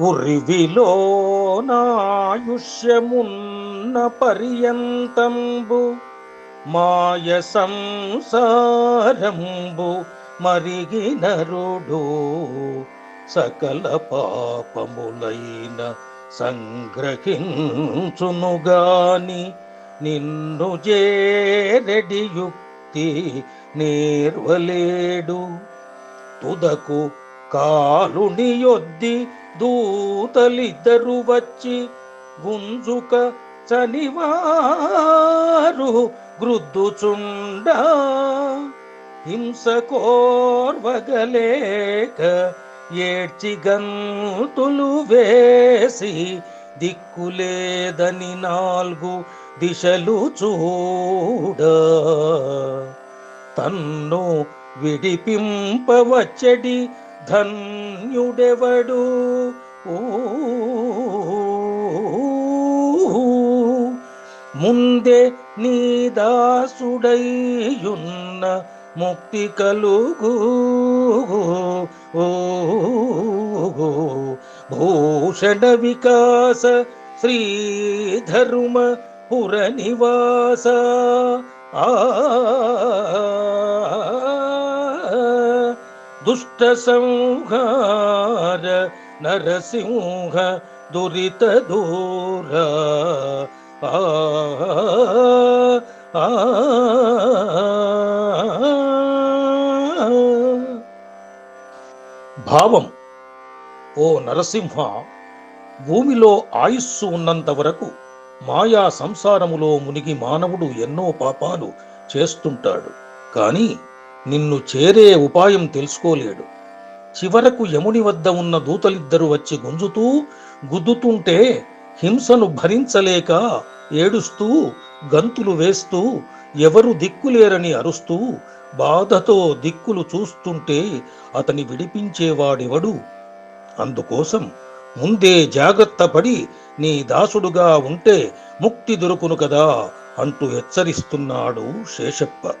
ఉరివిలో నాయుష్యమున్న పర్యంతంబు మాయ సంసారంబు మరిగినరుడు. సకల పాపములైన సంగ్రహించునుగాని నిన్ను చేరెడి యుక్తి నేర్వలేడు. తుదకు కాలుని యొద్ది దూతలిద్దరు వచ్చి గుంజుక చనివారు గృద్దుచుండ హింసకోర్వగలేక ఏడ్చి గంతులు వేసి దిక్కులేదని నాలుగు దిశలు చూడ. తన్ను విడిపింపవచ్చడి ధన్యుడెవడు? ఊ. ముందే నీ దాసుడైయున్న ముక్తి కలుగు. భూషణ వికాస శ్రీధరుమ పురనివాస. ఆ. దుష్ట సంహార నరసింహ దురిత దూర ఆ ఆ భావం ఓ నరసింహ భూమిలో ఆయుస్సు ఉన్నంత వరకు మాయా సంసారములో మునిగి మానవుడు ఎన్నో పాపాలు చేస్తుంటాడు కానీ నిన్ను చేరే ఉపాయం తెలుసుకోలేడు. చివరకు యముని వద్ద ఉన్న దూతలిద్దరు వచ్చి గుంజుతూ గుద్దుతుంటే హింసను భరించలేక ఏడుస్తూ గంతులు వేస్తూ ఎవరు దిక్కులేరని అరుస్తూ బాధతో దిక్కులు చూస్తుంటే అతని విడిపించేవాడెవడు? అందుకోసం ముందే జాగ్రత్త పడి నీ దాసుడుగా ఉంటే ముక్తి దొరుకును కదా అంటూ హెచ్చరిస్తున్నాడు శేషప్ప.